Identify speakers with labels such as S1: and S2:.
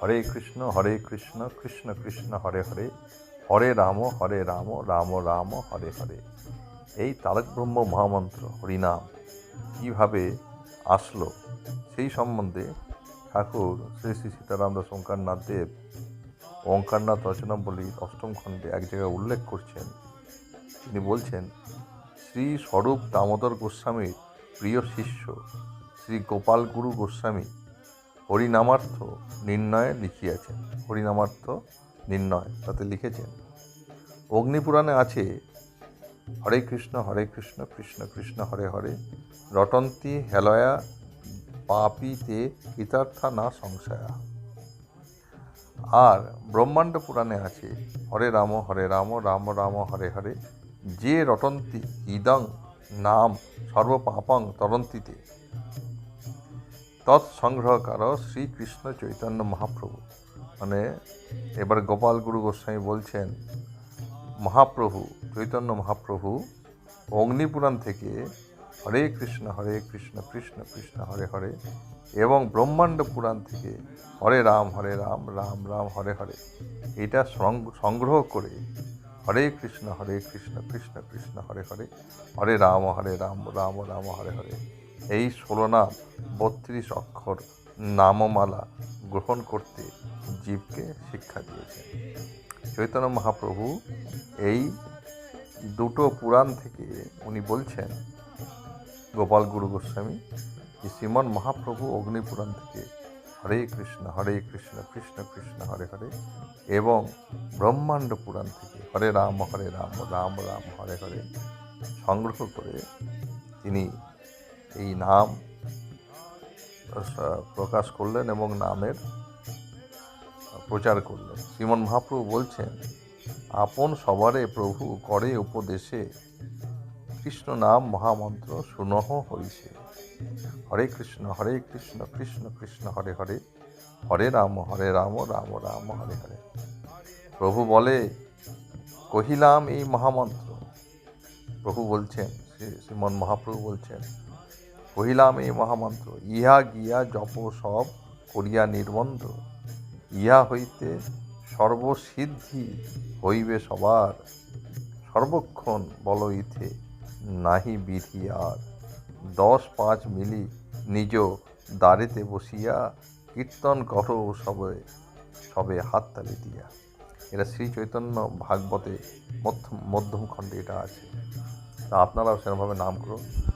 S1: হরে কৃষ্ণ হরে কৃষ্ণ কৃষ্ণ কৃষ্ণ হরে হরে হরে রাম হরে রাম রাম রাম হরে হরে এই তারক ব্রহ্ম মহামন্ত্র হরিনাম কীভাবে আসলো সেই সম্বন্ধে ঠাকুর শ্রী শ্রী সীতারাম দাস ওঙ্কারনাথ দেব ওঙ্কারনাথ রচনাবলীর অষ্টম খণ্ডে এক জায়গায় উল্লেখ করছেন তিনি বলছেন শ্রী স্বরূপ দামোদর গোস্বামীর প্রিয় শিষ্য শ্রী গোপাল গুরু গোস্বামী হরিনামার্থ নির্ণয়ে লিখিয়াছেন হরিনামার্থ নির্ণয় তাতে লিখেছেন অগ্নিপুরাণে আছে হরে কৃষ্ণ হরে কৃষ্ণ কৃষ্ণ কৃষ্ণ হরে হরে রটন্তি হেলয়া পাপিতে কৃতার্থা না সংশয়া আর ব্রহ্মাণ্ড পুরাণে আছে হরে রাম হরে রাম রাম রাম হরে হরে যে রটন্তি ইদং নাম সর্বপাপং তরন্তিতে তৎসংগ্রহকার শ্রীকৃষ্ণ চৈতন্য মহাপ্রভু মানে এবার গোপাল গুরু গোস্বামী বলছেন মহাপ্রভু চৈতন্য মহাপ্রভু অগ্নিপুরাণ থেকে হরে কৃষ্ণ হরে কৃষ্ণ কৃষ্ণ কৃষ্ণ হরে হরে এবং ব্রহ্মাণ্ড পুরাণ থেকে হরে রাম হরে রাম রাম রাম হরে হরে এটা সংগ্রহ করে হরে কৃষ্ণ হরে কৃষ্ণ কৃষ্ণ কৃষ্ণ হরে হরে হরে রাম হরে রাম রাম রাম হরে হরে এই ষোলো না বত্রিশ অক্ষর নামমালা গ্রহণ করতে জীবকে শিক্ষা দিয়েছেন চৈতন্য মহাপ্রভু এই দুটো পুরাণ থেকে উনি বলছেন গোপাল গুরু গোস্বামী যে শ্রীমন মহাপ্রভু অগ্নিপুরাণ থেকে হরে কৃষ্ণ হরে কৃষ্ণ কৃষ্ণ কৃষ্ণ হরে হরে এবং ব্রহ্মাণ্ড পুরাণ থেকে হরে রাম হরে রাম রাম রাম হরে হরে সংগ্রহ করে তিনি এই নাম প্রকাশ করলেন এবং নামের প্রচার করলেন শ্রীমন মহাপ্রভু বলছেন আপন সবারে প্রভু করে উপদেশে কৃষ্ণ নাম মহামন্ত্র সুনহ হয়েছে হরে কৃষ্ণ হরে কৃষ্ণ কৃষ্ণ কৃষ্ণ হরে হরে হরে রাম হরে রাম রাম রাম হরে হরে প্রভু বলে কহিলাম এই মহামন্ত্র প্রভু বলছেন শ্রীমন মহাপ্রভু বলছেন কহিলাম এই মহামন্ত্র ইহা গিয়া জপ সব করিয়া নির্বন্ধ ইহা হইতে সর্বসিদ্ধি হইবে সবার সর্বক্ষণ বল ইথে নাহি বিধি আর দশ পাঁচ মিলি নিজ দাঁড়িতে বসিয়া কীর্তন করো সবে সবে হাত তালি দিয়া এটা শ্রী চৈতন্য ভাগবতে মধ্যম খণ্ডে এটা আছে তা আপনারাও সেরকমভাবে নাম করুন